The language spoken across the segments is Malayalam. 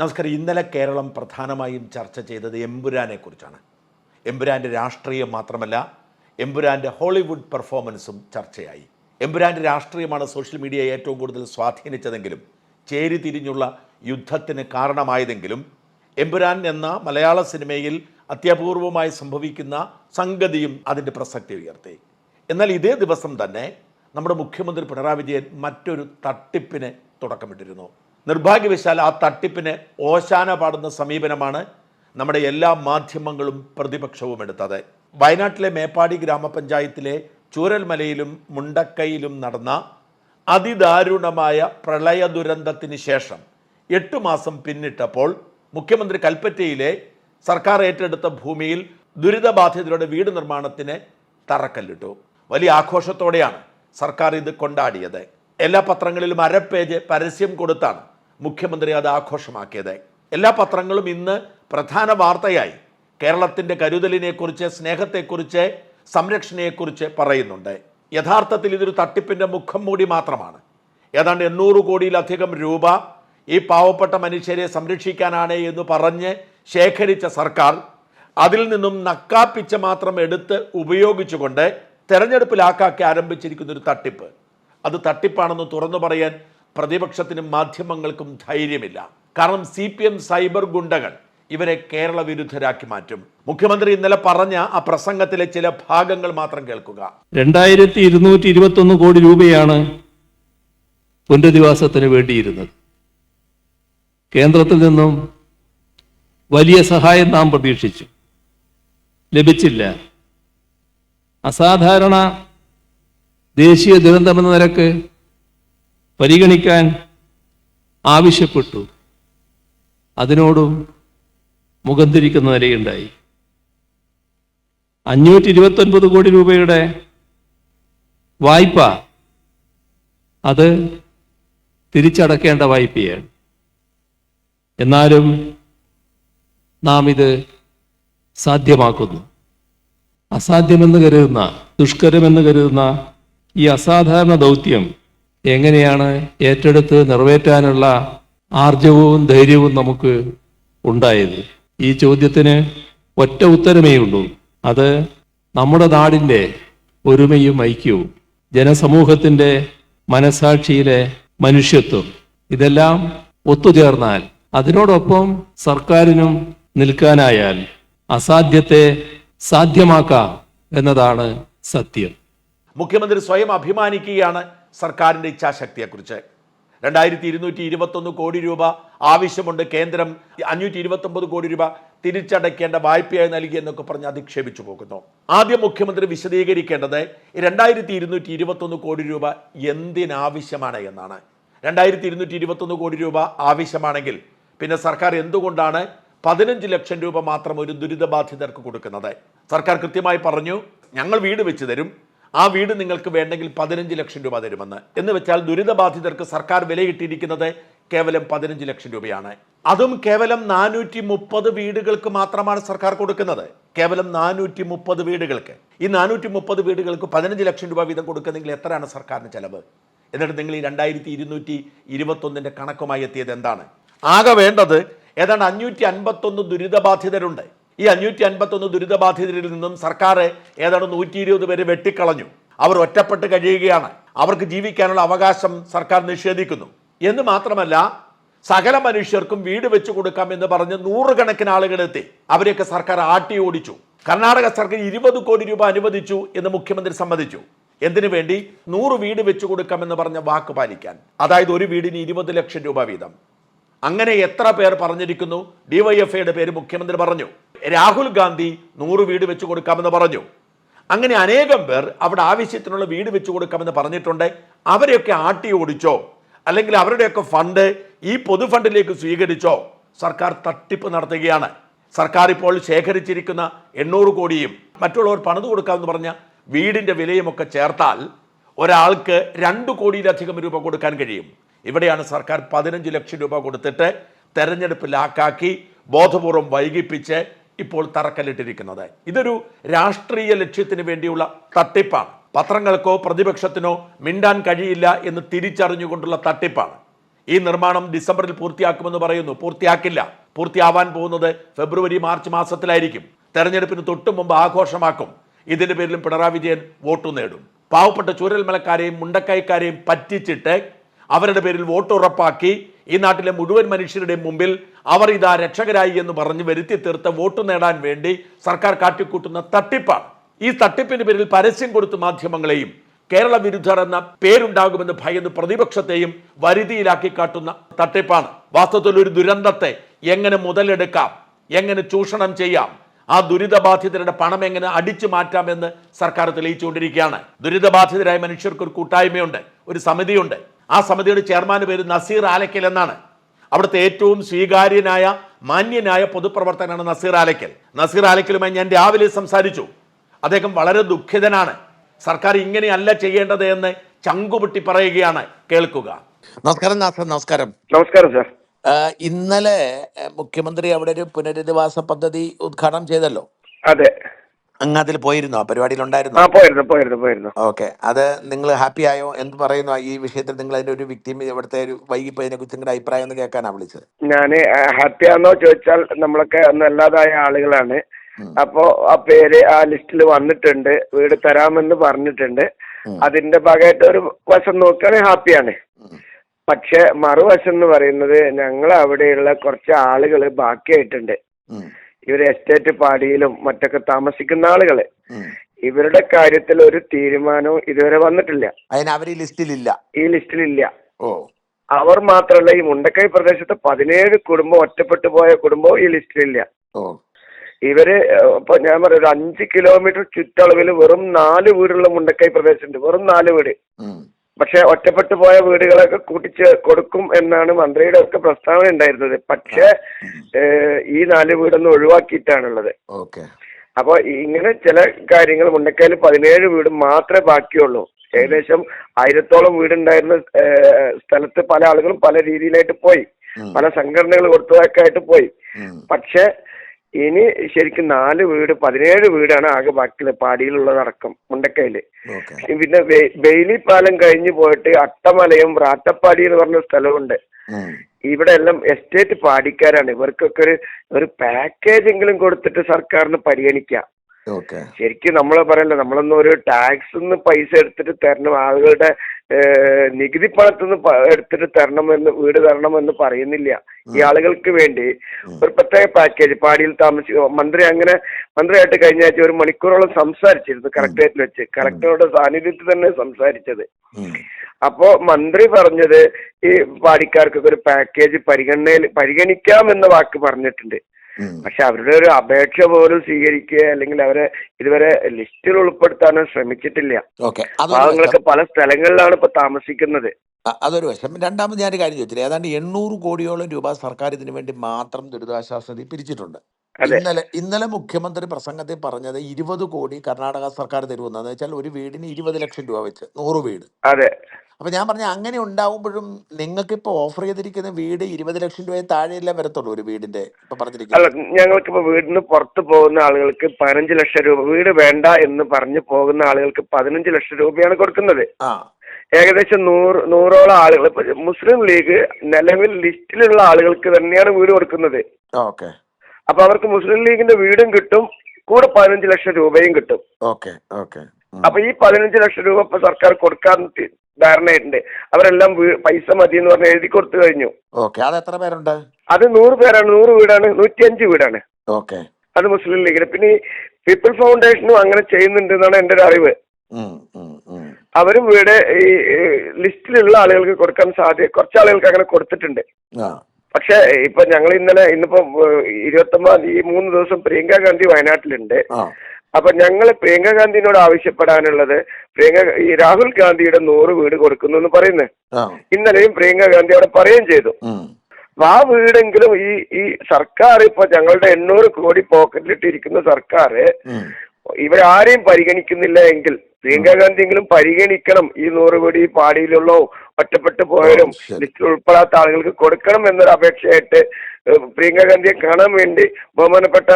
നമസ്കാരം. ഇന്നലെ കേരളം പ്രധാനമായും ചർച്ച ചെയ്തത് എമ്പുരാനെക്കുറിച്ചാണ് എമ്പുരാന്റെ രാഷ്ട്രീയം മാത്രമല്ല എമ്പുരാന്റെ ഹോളിവുഡ് പെർഫോമൻസും ചർച്ചയായി. എമ്പുരാന്റെ രാഷ്ട്രീയമാണ് സോഷ്യൽ മീഡിയ ഏറ്റവും കൂടുതൽ സ്വാധീനിച്ചതെങ്കിലും ചേരിതിരിഞ്ഞുള്ള യുദ്ധത്തിന് കാരണമായതെങ്കിലും എമ്പുരാൻ എന്ന മലയാള സിനിമയിൽ അത്യപൂർവമായി സംഭവിക്കുന്ന സംഗതിയും അതിന്റെ പ്രസക്തി ഉയർത്തി. എന്നാൽ ഇതേ ദിവസം തന്നെ നമ്മുടെ മുഖ്യമന്ത്രി പിണറായി വിജയൻ മറ്റൊരു തട്ടിപ്പിന് തുടക്കമിട്ടിരുന്നു. നിർഭാഗ്യവശാൽ ആ തട്ടിപ്പിന് ഓശാന പാടുന്ന സമീപനമാണ് നമ്മുടെ എല്ലാ മാധ്യമങ്ങളും പ്രതിപക്ഷവും എടുത്തത്. വയനാട്ടിലെ മേപ്പാടി ഗ്രാമപഞ്ചായത്തിലെ ചൂരൽമലയിലും മുണ്ടക്കയിലും നടന്ന അതിദാരുണമായ പ്രളയ ദുരന്തത്തിന് ശേഷം എട്ട് മാസം പിന്നിട്ടപ്പോൾ മുഖ്യമന്ത്രി കൽപ്പറ്റയിലെ സർക്കാർ ഏറ്റെടുത്ത ഭൂമിയിൽ ദുരിതബാധിതരുടെ വീട് നിർമ്മാണത്തിന് തറക്കല്ലിട്ടു. വലിയ ആഘോഷത്തോടെയാണ് സർക്കാർ ഇത് കൊണ്ടാടിയത്. എല്ലാ പത്രങ്ങളിലും അര പേജ് പരസ്യം കൊടുത്താണ് മുഖ്യമന്ത്രി അത് ആഘോഷമാക്കിയത്. എല്ലാ പത്രങ്ങളും ഇന്ന് പ്രധാന വാർത്തയായി. കേരളത്തിന്റെ കരുതലിനെക്കുറിച്ച് സ്നേഹത്തെക്കുറിച്ച് സംരക്ഷണയെക്കുറിച്ച് പറയുന്നുണ്ട്. യഥാർത്ഥത്തിൽ ഇതൊരു തട്ടിപ്പിന്റെ മുഖം മൂടി മാത്രമാണ്. ഏതാണ്ട് എണ്ണൂറ് കോടിയിലധികം രൂപ ഈ പാവപ്പെട്ട മനുഷ്യരെ സംരക്ഷിക്കാനാണ് എന്ന് പറഞ്ഞ് ശേഖരിച്ച സർക്കാർ അതിൽ നിന്നും നക്കാപ്പിച്ച മാത്രം എടുത്ത് ഉപയോഗിച്ചുകൊണ്ട് തെരഞ്ഞെടുപ്പിലാക്കാക്കി ആരംഭിച്ചിരിക്കുന്ന ഒരു തട്ടിപ്പ്. അത് തട്ടിപ്പാണെന്ന് തുറന്നു പറയാൻ പ്രതിപക്ഷത്തിനും മാധ്യമങ്ങൾക്കും ധൈര്യമില്ല. കാരണം സി പി എം സൈബർ ഗുണ്ടകൾ ഇവരെ കേരള വിരുദ്ധരാക്കി മാറ്റും. മുഖ്യമന്ത്രി ഇന്നലെ പറഞ്ഞ ആ പ്രസംഗത്തിലെ ചില ഭാഗങ്ങൾ മാത്രം കേൾക്കുക. രണ്ടായിരത്തി ഇരുന്നൂറ്റി ഇരുപത്തൊന്ന് കോടി രൂപയാണ് പുനരധിവാസത്തിന് വേണ്ടിയിരുന്നത്. കേന്ദ്രത്തിൽ നിന്നും വലിയ സഹായം നാം പ്രതീക്ഷിച്ചു. ലഭിച്ചില്ല. അസാധാരണ ദേശീയ ദുരന്തമെന്ന നിലയ്ക്ക് പരിഗണിക്കാൻ ആവശ്യപ്പെട്ടു. അതിനോടും മുഖം തിരിക്കുന്ന നിലയുണ്ടായി. അഞ്ഞൂറ്റി ഇരുപത്തൊൻപത് കോടി രൂപയുടെ വായ്പ അത് തിരിച്ചടക്കേണ്ട വായ്പയാണ്. എന്നാലും നാം ഇത് സാധ്യമാക്കുന്നു. അസാധ്യമെന്ന് കരുതുന്ന ദുഷ്കരമെന്ന് കരുതുന്ന ഈ അസാധാരണ ദൗത്യം എങ്ങനെയാണ് ഏറ്റെടുത്ത് നിറവേറ്റാനുള്ള ആർജവവും ധൈര്യവും നമുക്ക് ഉണ്ടായത്? ഈ ചോദ്യത്തിന് ഒറ്റ ഉത്തരമേ ഉള്ളൂ. അത് നമ്മുടെ നാടിന്റെ ഒരുമയും ഐക്യവും ജനസമൂഹത്തിന്റെ മനസാക്ഷിയിലെ മനുഷ്യത്വം. ഇതെല്ലാം ഒത്തുചേർന്നാൽ അതിനോടൊപ്പം സർക്കാരിനും നിൽക്കാനായാൽ അസാധ്യത്തെ സാധ്യമാക്കാം എന്നതാണ് സത്യം. മുഖ്യമന്ത്രി സ്വയം അഭിമാനിക്കുകയാണ് സർക്കാരിന്റെ ഇച്ഛാശക്തിയെക്കുറിച്ച്. രണ്ടായിരത്തി ഇരുന്നൂറ്റി ഇരുപത്തൊന്ന് കോടി രൂപ ആവശ്യമുണ്ട് കേന്ദ്രം അഞ്ഞൂറ്റി ഇരുപത്തൊമ്പത് കോടി രൂപ തിരിച്ചടയ്ക്കേണ്ട വായ്പയായി നൽകി എന്നൊക്കെ പറഞ്ഞ് അധിക്ഷേപിച്ചു പോകുന്നു. ആദ്യം മുഖ്യമന്ത്രി വിശദീകരിക്കേണ്ടത് രണ്ടായിരത്തി ഇരുന്നൂറ്റി ഇരുപത്തൊന്ന് കോടി രൂപ എന്തിനാവശ്യമാണ് എന്നാണ്. രണ്ടായിരത്തി ഇരുന്നൂറ്റി ഇരുപത്തൊന്ന് കോടി രൂപ ആവശ്യമാണെങ്കിൽ പിന്നെ സർക്കാർ എന്തുകൊണ്ടാണ് പതിനഞ്ച് ലക്ഷം രൂപ മാത്രം ഒരു ദുരിതബാധിതർക്ക് കൊടുക്കുന്നത്? സർക്കാർ കൃത്യമായി പറഞ്ഞു ഞങ്ങൾ വീട് വെച്ച് തരും ആ വീട് നിങ്ങൾക്ക് വേണ്ടെങ്കിൽ പതിനഞ്ച് ലക്ഷം രൂപ തരുമെന്ന്. എന്ന് വെച്ചാൽ ദുരിതബാധിതർക്ക് സർക്കാർ വിലയിട്ടിരിക്കുന്നത് കേവലം പതിനഞ്ച് ലക്ഷം രൂപയാണ്. അതും കേവലം നാനൂറ്റി മുപ്പത് വീടുകൾക്ക് മാത്രമാണ് സർക്കാർ കൊടുക്കുന്നത്. കേവലം നാനൂറ്റി മുപ്പത് വീടുകൾക്ക്. ഈ നാനൂറ്റി മുപ്പത് വീടുകൾക്ക് പതിനഞ്ച് ലക്ഷം രൂപ വീതം കൊടുക്കുന്നെങ്കിൽ എത്രയാണ് സർക്കാരിന് ചെലവ്? എന്നിട്ട് നിങ്ങൾ ഈ രണ്ടായിരത്തി ഇരുന്നൂറ്റി ഇരുപത്തൊന്നിന്റെ കണക്കുമായി എത്തിയത് എന്താണ്? ആകെ വേണ്ടത് ഏതാണ്ട് അഞ്ഞൂറ്റി അൻപത്തൊന്ന് ദുരിതബാധിതരുണ്ട്. ഈ അഞ്ഞൂറ്റി അൻപത്തൊന്ന് ദുരിതബാധിതരിൽ നിന്നും സർക്കാർ ഏതാണ്ട് നൂറ്റി ഇരുപത് പേര് വെട്ടിക്കളഞ്ഞു. അവർ ഒറ്റപ്പെട്ട് കഴിയുകയാണ്. അവർക്ക് ജീവിക്കാനുള്ള അവകാശം സർക്കാർ നിഷേധിക്കുന്നു. എന്ന് മാത്രമല്ല സകല മനുഷ്യർക്കും വീട് വെച്ചു കൊടുക്കാം എന്ന് പറഞ്ഞ് നൂറുകണക്കിന് ആളുകളെത്തി അവരെയൊക്കെ സർക്കാർ ആട്ടി ഓടിച്ചു. കർണാടക സർക്കാർ ഇരുപത് കോടി രൂപ അനുവദിച്ചു എന്ന് മുഖ്യമന്ത്രി സമ്മതിച്ചു. എന്തിനു വേണ്ടി? നൂറ് വീട് വെച്ചു കൊടുക്കാമെന്ന് പറഞ്ഞ വാക്ക് പാലിക്കാൻ. അതായത് ഒരു വീടിന് ഇരുപത് ലക്ഷം രൂപ വീതം. അങ്ങനെ എത്ര പേർ പറഞ്ഞിരിക്കുന്നു? ഡിവൈഎഫ്ഐയുടെ പേര് മുഖ്യമന്ത്രി പറഞ്ഞു. രാഹുൽ ഗാന്ധി നൂറ് വീട് വെച്ചു കൊടുക്കാമെന്ന് പറഞ്ഞു. അങ്ങനെ അനേകം പേർ അവിടെ ആവശ്യത്തിനുള്ള വീട് വെച്ചു കൊടുക്കാമെന്ന് പറഞ്ഞിട്ടുണ്ട്. അവരെയൊക്കെ ആട്ടി ഓടിച്ചോ? അല്ലെങ്കിൽ അവരുടെയൊക്കെ ഫണ്ട് ഈ പൊതു ഫണ്ടിലേക്ക് സ്വീകരിച്ചോ? സർക്കാർ തട്ടിപ്പ് നടത്തുകയാണ്. സർക്കാർ ഇപ്പോൾ ശേഖരിച്ചിരിക്കുന്ന എണ്ണൂറ് കോടിയും മറ്റുള്ളവർ പണിത് കൊടുക്കാമെന്ന് പറഞ്ഞ വീടിന്റെ വിലയുമൊക്കെ ചേർത്താൽ ഒരാൾക്ക് രണ്ട് കോടിയിലധികം രൂപ കൊടുക്കാൻ കഴിയും. ഇവിടെയാണ് സർക്കാർ പതിനഞ്ച് ലക്ഷം രൂപ കൊടുത്തിട്ട് തെരഞ്ഞെടുപ്പ് ലാക്കാക്കി ബോധപൂർവം വൈകിപ്പിച്ച് ഇപ്പോൾ തറക്കല്ലിട്ടിരിക്കുന്നത്. ഇതൊരു രാഷ്ട്രീയ ലക്ഷ്യത്തിന് വേണ്ടിയുള്ള തട്ടിപ്പാണ്. പത്രങ്ങൾക്കോ പ്രതിപക്ഷത്തിനോ മിണ്ടാൻ കഴിയില്ല എന്ന് തിരിച്ചറിഞ്ഞുകൊണ്ടുള്ള തട്ടിപ്പാണ്. ഈ നിർമ്മാണം ഡിസംബറിൽ പൂർത്തിയാക്കുമെന്ന് പറയുന്നു. പൂർത്തിയാക്കില്ല. പൂർത്തിയാവാൻ പോകുന്നത് ഫെബ്രുവരി മാർച്ച് മാസത്തിലായിരിക്കും. തെരഞ്ഞെടുപ്പിന് തൊട്ടു മുമ്പ് ആഘോഷമാക്കും. ഇതിന്റെ പേരിലും പിണറായി വിജയൻ വോട്ട് നേടും. പാവപ്പെട്ട ചൂരൽമലക്കാരെയും മുണ്ടക്കൈക്കാരെയും പറ്റിച്ചിട്ട് അവരുടെ പേരിൽ വോട്ട് ഉറപ്പാക്കി ഈ നാട്ടിലെ മുഴുവൻ മനുഷ്യരുടെയും മുമ്പിൽ അവർ ഇതാ രക്ഷകരായി എന്ന് പറഞ്ഞ് വരുത്തി തീർത്ത് വോട്ട് നേടാൻ വേണ്ടി സർക്കാർ കാട്ടിക്കൂട്ടുന്ന തട്ടിപ്പാണ്. ഈ തട്ടിപ്പിന് പേരിൽ പരസ്യം കൊടുത്ത് മാധ്യമങ്ങളെയും കേരള വിരുദ്ധർ എന്ന പേരുണ്ടാകുമെന്ന് ഭയന്ന് പ്രതിപക്ഷത്തെയും വരുതിയിലാക്കി കാട്ടുന്ന തട്ടിപ്പാണ്. വാസ്തവത്തിൽ ഒരു ദുരന്തത്തെ എങ്ങനെ മുതലെടുക്കാം? എങ്ങനെ ചൂഷണം ചെയ്യാം? ആ ദുരിതബാധിതരുടെ പണം എങ്ങനെ അടിച്ചു മാറ്റാമെന്ന് സർക്കാർ തെളിയിച്ചുകൊണ്ടിരിക്കുകയാണ്. ദുരിതബാധിതരായ മനുഷ്യർക്ക് ഒരു കൂട്ടായ്മയുണ്ട് ഒരു സമിതിയുണ്ട്. ആ സമിതിയുടെ ചെയർമാൻ പേര് നസീർ ആലക്കൽ എന്നാണ്. അവിടുത്തെ ഏറ്റവും സ്വീകാര്യനായ മാന്യനായ പൊതുപ്രവർത്തകനാണ് നസീർ ആലക്കൽ. നസീർ ആലക്കലുമായി ഞാൻ രാവിലെ സംസാരിച്ചു. അദ്ദേഹം വളരെ ദുഃഖിതനാണ്. സർക്കാർ ഇങ്ങനെയല്ല ചെയ്യേണ്ടത് എന്ന് ചങ്കുപൊട്ടി പറയുകയാണ്. കേൾക്കുക. നമസ്കാരം നാസർ നമസ്കാരം. നമസ്കാരം സാർ. ഇന്നലെ മുഖ്യമന്ത്രി അവിടെ ഒരു പുനരധിവാസ പദ്ധതി ഉദ്ഘാടനം ചെയ്തല്ലോ. അതെ. അങ്ങ് അതിൽ പോയിരുന്നോ ആ പരിപാടിയിൽ ഉണ്ടായിരുന്നു പോയിരുന്നു പോയിരുന്നു പോയിരുന്നു. ഓക്കെ. അത് നിങ്ങൾ ഹാപ്പി ആയോ? എന്ന് പറയുന്നു? ഈ വിഷയത്തിൽ നിങ്ങൾ അതിന്റെ ഒരു വ്യക്തി ഇവിടുത്തെ ഒരു വൈകിപ്പോയതിനെ കുറിച്ച് നിങ്ങളുടെ അഭിപ്രായം ഒന്ന് കേൾക്കാനാണ് വിളിച്ചത്. ഞാൻ ഹാപ്പി ആണോ ചോദിച്ചാൽ നമ്മളൊക്കെ നല്ലതായ അല്ലാതായ ആളുകളാണ്. അപ്പോ ആ പേര് ആ ലിസ്റ്റിൽ വന്നിട്ടുണ്ട് വീട് തരാമെന്ന് പറഞ്ഞിട്ടുണ്ട്. അതിന്റെ ഭാഗമായിട്ട് ഒരു വശം നോക്കുകയാണെങ്കിൽ ഹാപ്പിയാണ് പക്ഷെ മറുവശം എന്ന് പറയുന്നത് ഞങ്ങൾ അവിടെയുള്ള കുറച്ച് ആളുകൾ ബാക്കിയായിട്ടുണ്ട്. ഇവർ എസ്റ്റേറ്റ് പാടിയിലും മറ്റൊക്കെ താമസിക്കുന്ന ആളുകളെ. ഇവരുടെ കാര്യത്തിൽ ഒരു തീരുമാനവും ഇതുവരെ വന്നിട്ടില്ല. അതിന് അവർ ഈ ലിസ്റ്റിലില്ല. ഈ ലിസ്റ്റിലില്ല. ഓ. അവർ മാത്രമല്ല ഈ മുണ്ടക്കൈ പ്രദേശത്ത് പതിനേഴ് കുടുംബം ഒറ്റപ്പെട്ടു പോയ കുടുംബവും ഈ ലിസ്റ്റിലില്ല. ഓ. ഇവർ ഇപ്പൊ ഞാൻ പറയാം ഒരു അഞ്ച് കിലോമീറ്റർ ചുറ്റളവിൽ വെറും നാല് വീടുള്ള മുണ്ടക്കൈ പ്രദേശമുണ്ട്. വെറും നാല് വീട്. പക്ഷെ ഒറ്റപ്പെട്ടു പോയ വീടുകളൊക്കെ കൂട്ടിച്ച് കൊടുക്കും എന്നാണ് മന്ത്രിയുടെ ഒക്കെ പ്രസ്താവന ഉണ്ടായിരുന്നത്. പക്ഷേ ഈ നാല് വീടൊന്നും ഒഴിവാക്കിയിട്ടാണുള്ളത്. ഓക്കെ. അപ്പൊ ഇങ്ങനെ ചില കാര്യങ്ങൾ മുണ്ടക്കയിൽ പതിനേഴ് വീട് മാത്രമേ ബാക്കിയുള്ളൂ. ഏകദേശം ആയിരത്തോളം വീടുണ്ടായിരുന്ന സ്ഥലത്ത് പല ആളുകളും പല രീതിയിലായിട്ട് പോയി. പല സംഘടനകൾ കൊടുത്തതൊക്കെ ആയിട്ട് പോയി. പക്ഷെ ഇനി ശരിക്കും നാല് വീട് പതിനേഴ് വീടാണ് ആകെ ബാക്കിയുള്ള പാടിയിലുള്ളതടക്കം മുണ്ടക്കയിൽ. പിന്നെ ബെയിലി പാലം കഴിഞ്ഞു പോയിട്ട് അട്ടമലയും റാട്ടപ്പാടി എന്ന് പറഞ്ഞ സ്ഥലമുണ്ട്. ഇവിടെ എല്ലാം എസ്റ്റേറ്റ് പാടിക്കാരാണ്. ഇവർക്കൊക്കെ ഒരു ഒരു പാക്കേജ് എങ്കിലും കൊടുത്തിട്ട് സർക്കാരിന് പരിഗണിക്കാം. ശരിക്കും നമ്മൾ പറയല്ലോ നമ്മളൊന്നും ഒരു ടാക്സ് നിന്ന് പൈസ എടുത്തിട്ട് തരണം ആളുകളുടെ നികുതി പണത്തിൽ നിന്ന് എടുത്തിട്ട് തരണം എന്ന് വീട് തരണമെന്ന് പറയുന്നില്ല. ഈ ആളുകൾക്ക് വേണ്ടി ഒരു പ്രത്യേക പാക്കേജ് പാടിയിൽ താമസിക്കുക മന്ത്രി അങ്ങനെ മന്ത്രിയായിട്ട് കഴിഞ്ഞ ആഴ്ച ഒരു മണിക്കൂറോളം സംസാരിച്ചിരുന്നു കളക്ടറേറ്റിൽ വെച്ച്. കളക്ടറുടെ സാന്നിധ്യത്തിൽ തന്നെ സംസാരിച്ചത്. അപ്പോ മന്ത്രി പറഞ്ഞത് ഈ പാടിക്കാർക്കൊക്കെ ഒരു പാക്കേജ് പരിഗണനയിൽ പരിഗണിക്കാം എന്ന വാക്ക് പറഞ്ഞിട്ടുണ്ട്. പക്ഷെ അവരുടെ ഒരു അപേക്ഷ പോലും സ്വീകരിക്കുക അല്ലെങ്കിൽ അവരെ ഇതുവരെ ലിസ്റ്റിൽ ഉൾപ്പെടുത്താനോ ശ്രമിച്ചിട്ടില്ല. ഭാഗങ്ങളൊക്കെ പാവങ്ങളൊക്കെ പല സ്ഥലങ്ങളിലാണ് ഇപ്പൊ താമസിക്കുന്നത്. അതൊരു വശം രണ്ടാമത് ഞാൻ കാര്യം ചോദിച്ചില്ല. ഏതാണ്ട് എണ്ണൂറ് കോടിയോളം രൂപ സർക്കാർ ഇതിനു വേണ്ടി മാത്രം ദുരിതാശ്വാസ നിധി പിരിച്ചിട്ടുണ്ട് ഇന്നലെ ഇന്നലെ മുഖ്യമന്ത്രി പ്രസംഗത്തിൽ പറഞ്ഞത് ഇരുപത് കോടി കർണാടക സർക്കാർ തരുമെന്ന്. വെച്ചാൽ ഒരു വീടിന് ഇരുപത് ലക്ഷം രൂപ വെച്ച് നൂറ് വീട്. അതെ. അപ്പൊ ഞാൻ പറഞ്ഞ അങ്ങനെ ഉണ്ടാവുമ്പോഴും നിങ്ങൾക്ക് ഇപ്പൊ ഓഫർ ചെയ്തിരിക്കുന്ന വീട് ഇരുപത് ലക്ഷം രൂപയെ താഴെയല്ലേ വരത്തുള്ളൂ ഒരു വീടിന്റെ ഇപ്പൊ അല്ല പറഞ്ഞിരിക്കുന്നത് ഞങ്ങൾക്കിപ്പോ വീടിന് പുറത്ത് പോകുന്ന ആളുകൾക്ക് പതിനഞ്ച് ലക്ഷം രൂപ വീട് വേണ്ട എന്ന് പറഞ്ഞു പോകുന്ന ആളുകൾക്ക് പതിനഞ്ച് ലക്ഷം രൂപയാണ് കൊടുക്കുന്നത്. ആ. ഏകദേശം നൂറ് നൂറോളം ആളുകൾ ഇപ്പൊ മുസ്ലിം ലീഗ് നിലവിൽ ലിസ്റ്റിലുള്ള ആളുകൾക്ക് തന്നെയാണ് വീട് കൊടുക്കുന്നത്. ഓക്കെ. അപ്പൊ അവർക്ക് മുസ്ലിം ലീഗിന്റെ വീടും കിട്ടും കൂടെ പതിനഞ്ച് ലക്ഷം രൂപയും കിട്ടും. Okay okay. അപ്പൊ ഈ പതിനഞ്ച് ലക്ഷം രൂപ ഇപ്പൊ സർക്കാർ കൊടുക്കാൻ തി- ധാരണയുണ്ട് അവരെല്ലാം പൈസ മതി എന്ന് പറഞ്ഞ് എഴുതി കൊടുത്തു കഴിഞ്ഞു. ഓക്കെ. അത് എത്ര പേരുണ്ട്? അത് നൂറ് പേരാണ്. നൂറ് വീടാണ്. നൂറ്റിയഞ്ച് വീടാണ്. ഓക്കെ. അത് മുസ്ലിം ലീഗിന് പിന്നെ പീപ്പിൾ ഫൗണ്ടേഷനും അങ്ങനെ ചെയ്യുന്നുണ്ട് എന്നാണ് എന്റെ ഒരു അറിവ്. അവരും വീട് ഈ ലിസ്റ്റിലുള്ള ആളുകൾക്ക് കൊടുക്കാൻ സാധ്യത കുറച്ച് ആളുകൾക്ക് അങ്ങനെ കൊടുത്തിട്ടുണ്ട്. പക്ഷെ ഇപ്പൊ ഞങ്ങൾ ഇന്നലെ ഇന്നിപ്പോ ഇരുപത്തി ഒമ്പതാം ഈ മൂന്ന് ദിവസം പ്രിയങ്ക ഗാന്ധി വയനാട്ടിലുണ്ട്. അപ്പൊ ഞങ്ങൾ പ്രിയങ്ക ഗാന്ധിനോട് ആവശ്യപ്പെടാനുള്ളത് പ്രിയങ്ക ഈ രാഹുൽ ഗാന്ധിയുടെ നൂറ് വീട് കൊടുക്കുന്നു എന്ന് പറയുന്നത് ഇന്നലെയും പ്രിയങ്ക ഗാന്ധി അവിടെ പറയുകയും ചെയ്തു. ആ വീടെങ്കിലും ഈ ഈ സർക്കാർ ഇപ്പൊ ഞങ്ങളുടെ എണ്ണൂറ് കോടി പോക്കറ്റിലിട്ടിരിക്കുന്ന സർക്കാർ. ഇവരാരെയും പരിഗണിക്കുന്നില്ല എങ്കിൽ പ്രിയങ്ക ഗാന്ധിയെങ്കിലും പരിഗണിക്കണം ഈ നൂറ് കോടി ഈ പാടിയിലുള്ള ഒറ്റപ്പെട്ടു പോയവരും ഓ, ലിസ്റ്റിൽ ഉൾപ്പെടാത്ത ആളുകൾക്ക് കൊടുക്കണം എന്നൊരു അപേക്ഷയായിട്ട് പ്രിയങ്ക ഗാന്ധിയെ കാണാൻ വേണ്ടി ബഹുമാനപ്പെട്ട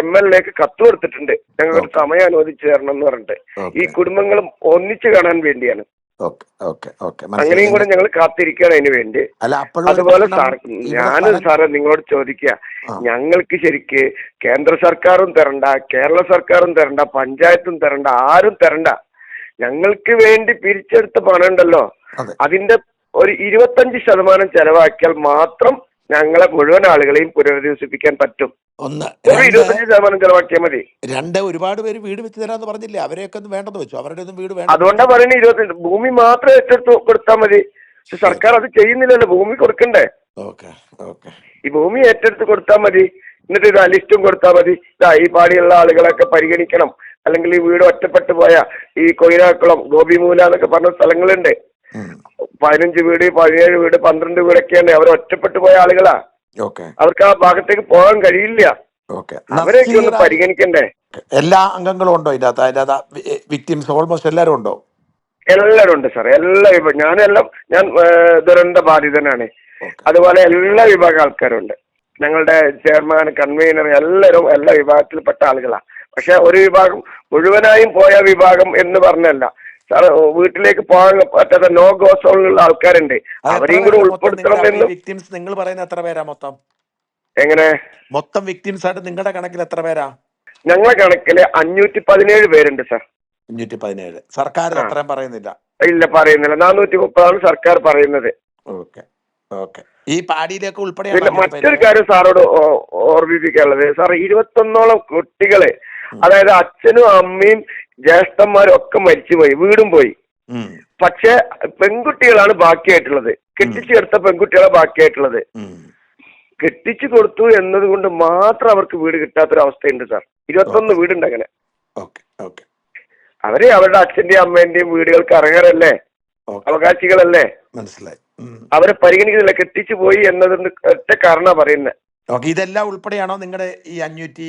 എം എൽ എക്ക് കത്ത് കൊടുത്തിട്ടുണ്ട്. ഞങ്ങൾക്ക് സമയം അനുവദിച്ചു തരണം എന്ന് പറഞ്ഞിട്ട്. ഈ കുടുംബങ്ങളും ഒന്നിച്ചു കാണാൻ വേണ്ടിയാണ്. അങ്ങനെയും കൂടെ ഞങ്ങൾ കാത്തിരിക്കുകയാണ് അതിന് വേണ്ടി. ഒരു അതുപോലെ സാർ ഞാൻ സാറെ നിങ്ങളോട് ചോദിക്കുക. ഞങ്ങൾക്ക് ശരിക്ക് കേന്ദ്ര സർക്കാരും തരണ്ട കേരള സർക്കാരും തരണ്ട പഞ്ചായത്തും തരണ്ട ആരും തരണ്ട. ഞങ്ങൾക്ക് വേണ്ടി പിരിച്ചെടുത്ത പണം ഉണ്ടല്ലോ അതെ. അതിന്റെ ഒരു ഇരുപത്തഞ്ച് ശതമാനം ചെലവാക്കിയാൽ മാത്രം ഞങ്ങളെ മുഴുവൻ ആളുകളെയും പുനരധിവസിപ്പിക്കാൻ പറ്റും. ഒന്ന് രണ്ട് ഇരുപത്തഞ്ച് ശതമാനം ചെലവാക്കിയാൽ മതി. രണ്ട് ഒരുപാട് പേര് വീട് വെച്ച് തരാന്ന് പറഞ്ഞില്ലേ? അവരെയൊക്കെ ഒന്നും വേണ്ടെന്ന് വെച്ചു. അവരുടെ ഒന്നും വീട് വേണ്ട. അതുകൊണ്ടാണ് പറയുന്നത് ഇരുപത്തഞ്ച് ഭൂമി മാത്രം ഏറ്റെടുത്ത് കൊടുത്താൽ മതി. സർക്കാർ അത് ചെയ്യുന്നില്ലല്ലോ. ഭൂമി കൊടുക്കണ്ടേ? Okay okay. ഈ ഭൂമി ഏറ്റെടുത്ത് കൊടുത്താൽ മതി. എന്നിട്ട് ഇത് ലിസ്റ്റും കൊടുത്താൽ മതി. ഇതാ ഈ പാടിയുള്ള ആളുകളൊക്കെ പരിഗണിക്കണം. അല്ലെങ്കിൽ ഈ വീട് ഒറ്റപ്പെട്ടു പോയ ഈ കൊയിലാക്കുളം ഗോപിമൂല എന്നൊക്കെ പറഞ്ഞ സ്ഥലങ്ങളുണ്ട്. പതിനഞ്ച് വീട് പതിനേഴ് വീട് പന്ത്രണ്ട് വീടൊക്കെയാണ് അവർ ഒറ്റപ്പെട്ടു പോയ ആളുകളാ. ഓക്കെ. അവർക്ക് ആ ഭാഗത്തേക്ക് പോകാൻ കഴിയില്ല. അവരെയൊക്കെ ഒന്ന് പരിഗണിക്കണ്ടേ? എല്ലാ അംഗങ്ങളും ഉണ്ടോ ഇതിനകത്ത്? അതിനകത്ത് വിക്ടിംസ് ഓൾമോസ്റ്റ് എല്ലാവരും ഉണ്ടോ? എല്ലാരും ഉണ്ട് സാർ എല്ലാ വിഭാഗം ഞാനെല്ലാം ഞാൻ ദുരന്ത ബാധിതനാണ്. അതുപോലെ എല്ലാ വിഭാഗം ആൾക്കാരുണ്ട്. ഞങ്ങളുടെ ചെയർമാൻ കൺവീനർ എല്ലാവരും എല്ലാ വിഭാഗത്തിൽപ്പെട്ട ആളുകളാണ് പക്ഷെ ഒരു വിഭാഗം മുഴുവനായും പോയ വിഭാഗം എന്ന് പറഞ്ഞല്ല. വീട്ടിലേക്ക് പോകാൻ പറ്റാത്ത നോ ഗോ സോണിലുള്ള ആൾക്കാരുണ്ട്. അവരെയും കൂടെ ഉൾപ്പെടുത്തണം എന്ന് വിക്ടിംസ് നിങ്ങൾ പറയുന്ന എത്ര പേരാ മൊത്തം? എങ്ങനെ? മൊത്തം വിക്ടിംസ് ആയിട്ട് നിങ്ങളുടെ കണക്കിൽ എത്ര പേരാ? ഞങ്ങളെ കണക്കിൽ അഞ്ഞൂറ്റി പതിനേഴ് പേരുണ്ട് സാർ. അഞ്ഞൂറ്റി പതിനേഴ് സർക്കാർ. അത്രയും പറയുന്നില്ല? ഇല്ല പറയുന്നില്ല. നാനൂറ്റി മുപ്പതാണ് സർക്കാർ പറയുന്നത്. ഓക്കെ. ഓക്കെ. ഈ പാടിയിലേക്ക് ഉൾപ്പെടെ മറ്റൊരു കാര്യം സാറോട് ഓർമ്മിപ്പിക്കാനുള്ളത്. സാർ ഇരുപത്തൊന്നോളം കുട്ടികളെ അതായത് അച്ഛനും അമ്മയും ജ്യേഷ്ഠന്മാരും ഒക്കെ മരിച്ചുപോയി വീടും പോയി. പക്ഷെ പെൺകുട്ടികളാണ് ബാക്കിയായിട്ടുള്ളത്. കെട്ടിച്ചു കൊടുത്ത പെൺകുട്ടികളാണ് ബാക്കിയായിട്ടുള്ളത്. കെട്ടിച്ചു കൊടുത്തു എന്നതുകൊണ്ട് മാത്രം അവർക്ക് വീട് കിട്ടാത്തൊരവസ്ഥയുണ്ട് സാർ. ഇരുപത്തൊന്ന് വീടുണ്ട് അങ്ങനെ. അവർ അവരുടെ അച്ഛന്റെയും അമ്മേന്റെയും വീടുകൾക്ക് അർഹരല്ലേ അവകാശികളല്ലേ? മനസ്സിലായി. അവരെ പരിഗണിക്കുന്നില്ല. കെട്ടിച്ചു പോയി എന്നതിന്റെ ഒറ്റ കാരണ പറയുന്നത്. ഇതെല്ലാം ഉൾപ്പെടെയാണോ നിങ്ങളുടെ ഈ അഞ്ഞൂറ്റി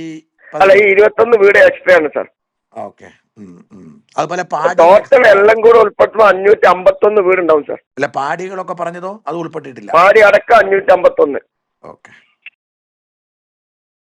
അല്ല ഈ ഇരുപത്തൊന്ന് വീട് എക്സ്ട്രാ ആണ് സാർ ഓക്കെ. അതുപോലെ ടോട്ടൽ എല്ലാം കൂടെ ഉൾപ്പെടുത്തുമ്പോൾ അഞ്ഞൂറ്റി അമ്പത്തൊന്ന് വീടുണ്ടാവും സാർ. അല്ല പാടികളൊക്കെ പറഞ്ഞതോ? അത് ഉൾപ്പെട്ടിട്ടില്ല. പാടി അടക്കം അഞ്ഞൂറ്റി അമ്പത്തൊന്ന് ഓക്കെ.